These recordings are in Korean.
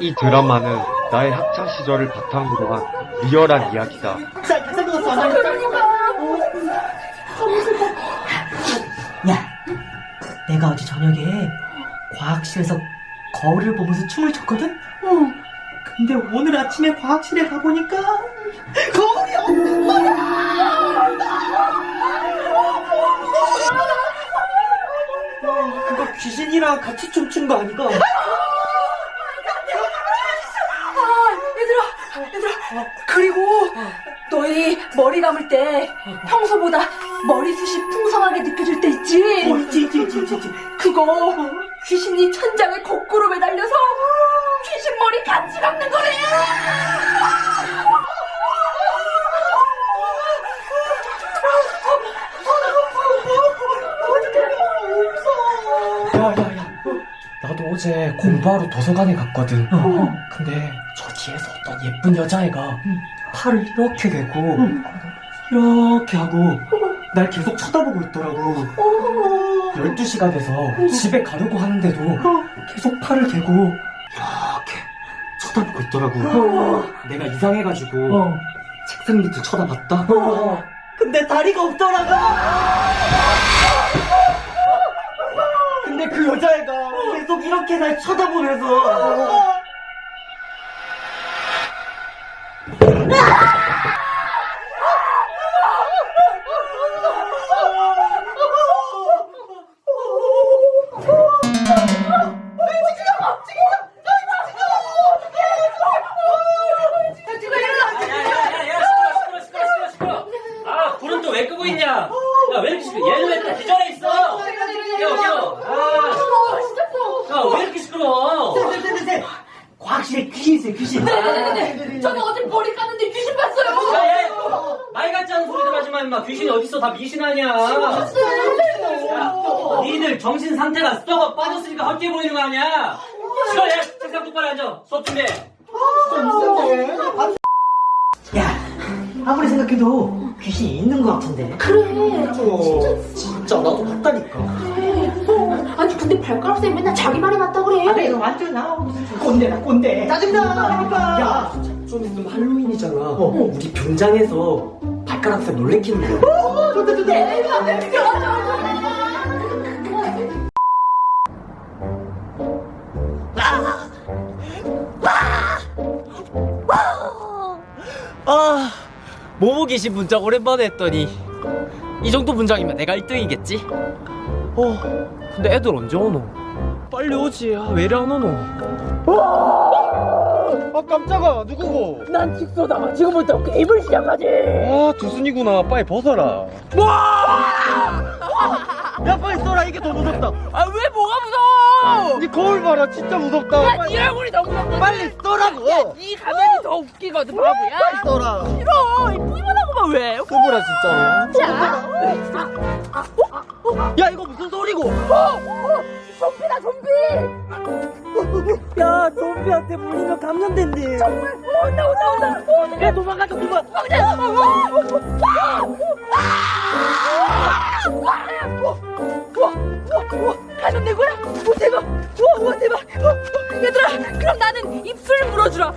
이 드라마는 나의 학창 시절을 바탕으로 한 리얼한 이야기다. 야, 내가 어제 저녁에 과학실에서 거울을 보면서 춤을 췄거든? 어. 근데 오늘 아침에 과학실에 가보니까 거울이 없는 거야! 어, 그거 귀신이랑 같이 춤춘 거 아니가? 얘들아, 얘들아. 그리고 너희 머리 감을 때 평소보다 머리숱이 풍성하게 느껴질 때 있지? 어, 있지, 있지. 그거 귀신이 천장에 거꾸로 매달려서 귀신 머리 같이 감는 거래. 야야야 나도 어제 공부하러 도서관에 갔거든 어. 근데 저 뒤에서 어떤 예쁜 여자애가 팔을 이렇게 대고 이렇게 하고 날 계속 쳐다보고 있더라고. 12시가 돼서 집에 가려고 하는데도 계속 팔을 대고 이렇게 쳐다보고 있더라고. 내가 이상해가지고 어. 책상 밑을 쳐다봤다. 어. 근데 다리가 없더라고! 근데 그 여자애가 계속 이렇게 날 쳐다보면서 Ah! 소리들 하지 마, 임마. 귀신이 어딨어? 다 미신 아니야. 야, 니들 정신 상태가 썩어 빠졌으니까 헛게 보이는 거 아니야? 시끄러, 얘, 책상 똑바로 앉아. 수업 준비해. 야 아무리 생각해도 귀신이 있는 것 같은데 그래. 진짜 나도 봤다니까 어, 아니 근데 발가락 쌤 맨날 자기 말이 맞다 그래. 아 이거 완전 나 꼰대다 꼰대 짜증나 그러니까 야, 좀 있으면 할로윈이잖아. 우리 병장에서 발가락새 놀래키는 거야. 좋다 좋다 아, 모모 계신 문장 오랜만에 했더니 이 정도 문장이면 내가 1등이겠지? 어, 근데 애들 언제 오노? 빨리 오지. 아, 왜 이리 안 오노? 아 깜짝아 누구고? 난 직소다. 지금부터 게임을 시작하지. 아 두순이구나 빨리 벗어라. 야 빨리 써라 이게 더 무섭다. 아, 왜 뭐가 무서워? 이 거울 봐라 진짜 무섭다. 야, 네 얼굴이 너무 무섭거든. 빨리 써라고. 야, 네 가면이 더 웃기거든, 바보야. 써라. 싫어. 이쁘기만 하고만 왜? 써보라 진짜로. 야, 이거 무슨 소리고? 좀비한테 물리면 감염된대. 정말? 어, 온다, 온다, 온다. 어, 야, 도망가자, 도망. 감염된 거야? 오 대박! 우와 우와 대박! 어, 어, 얘들아 그럼 나는 입술 물어주라.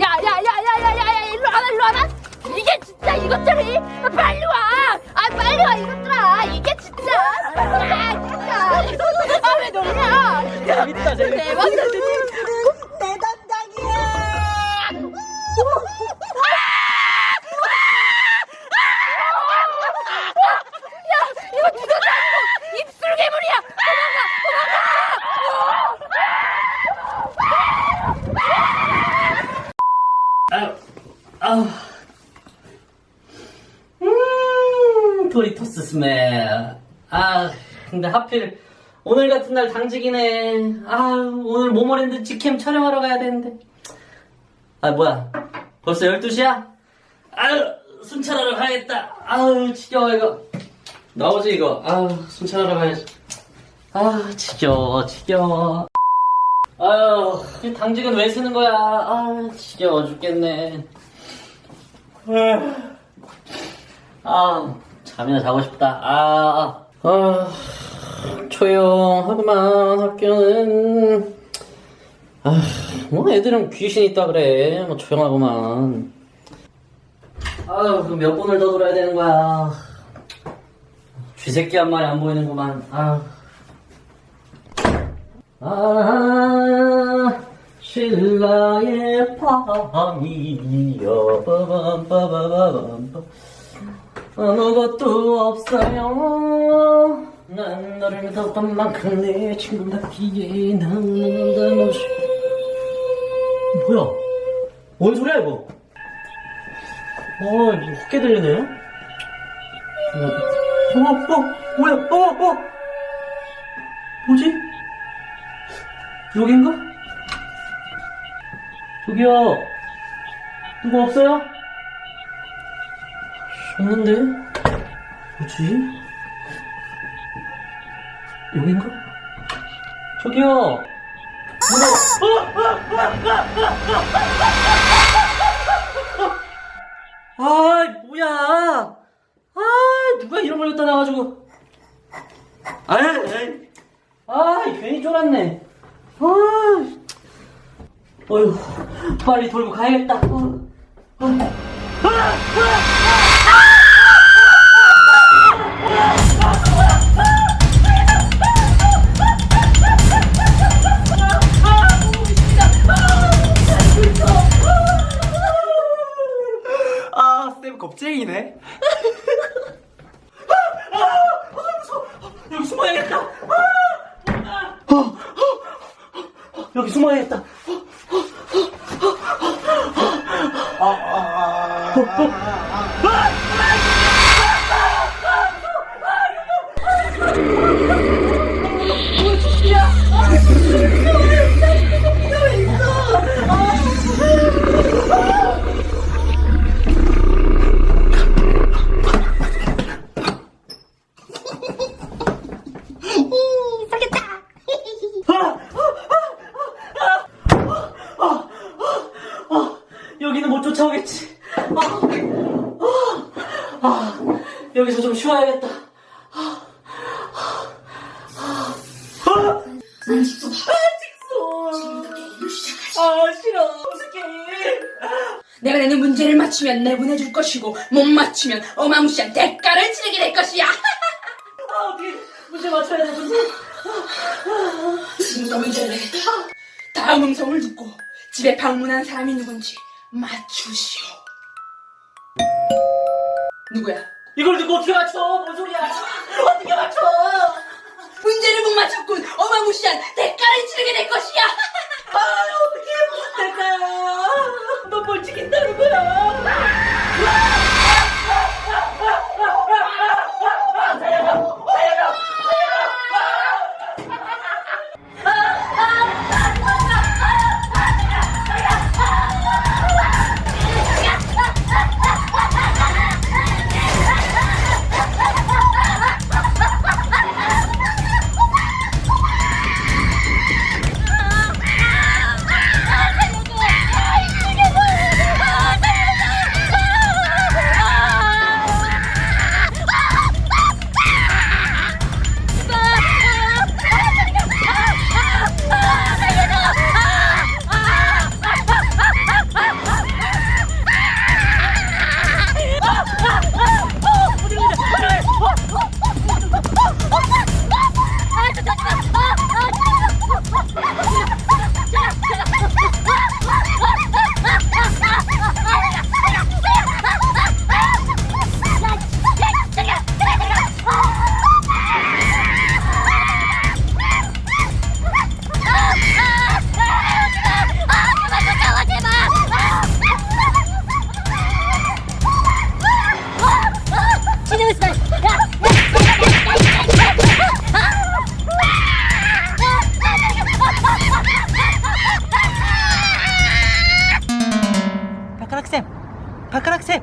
야야 야 야 야 야 야 일로 와봐 일로 와봐. 이게 진짜 이것들이 아, 빨리 와. 아 빨리 와 이것들아 이게 진짜. 야 진짜. 너냐? 재밌다, 재밌다. 대박이다. 내 담당이야 이거 누가 입술 괴물이야. 아우. 음, 도리토스 스멜. 아, 근데 하필 오늘 같은 날 당직이네. 아, 오늘 모모랜드 직캠 촬영하러 가야 되는데. 아, 뭐야. 벌써 12시야? 아유, 순찰하러 가야겠다. 아유, 지겨워, 이거. 나오지, 이거. 아유, 순찰하러 가야지. 아, 지겨워, 지겨워. 아유, 이 당직은 왜 쓰는 거야? 아, 지겨워 죽겠네. 아, 잠이나 자고 싶다. 아, 아. 조용하구만 학교는. 아 뭐 애들은 귀신 있다 그래. 뭐 조용하구만. 아유 그럼 몇 번을 더 들어야 되는 거야. 쥐새끼 한 마리 안 보이는구만. 아. 아, 신라의 밤이여, 빠밤빠바밤 아무것도 없어요. 난 너를 믿었던 만큼 내 친구답기에 나는 모습. 뭐야? 뭔 소리야, 이거? 어, 이거 헛게 들리네? 어, 어, 어, 뭐야, 어, 어! 뭐지? 여긴가? 저기요. 누구 없어요? 없는데? 뭐지? 여긴가? 저기요. 누구? 아, 뭐야? 아, 누가 이런 걸 갖다 놔가지고. 아, 아, 괜히 쫄았네. 아, 어휴, 빨리 돌고 가야겠다. 어, 어. ah, 여기서 좀 쉬어야겠다. 아, 싫어. 어떡해. 내가 내는 문제를 맞추면 내보내줄 것이고 못 맞추면 어마무시한 대가를 치르게 될 것이야. 아, 어떻게 문제 맞춰야 되는데? 지금부터 문제를 내. 다음 음성을 듣고 집에 방문한 사람이 누군지 맞추시오. 누구야? 이걸 듣고 어떻게 맞춰? 뭔 소리야? 어떻게 맞춰? 문제를 못 맞췄군. 어마무시한 대가를 치르게 될 것이야. 아, 어떻게 무슨 대가야? 너뭘 지킨다는 거야? 발가락 쌤.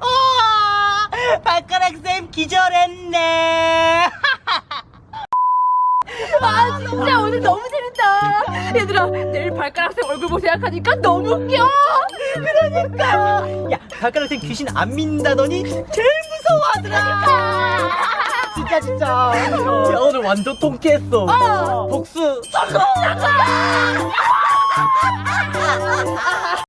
어, 발가락 쌤 기절했네. 아 진짜 오늘 너무 재밌다. 얘들아 내일 발가락색 얼굴 보고 생각하니까 너무 웃겨. 야, 발가락 쌤 귀신 안 믿는다더니 제일 무서워. 무서워하더라. 진짜 진짜 야 오늘 완전 통쾌했어 복수 성공 哈哈哈哈哈哈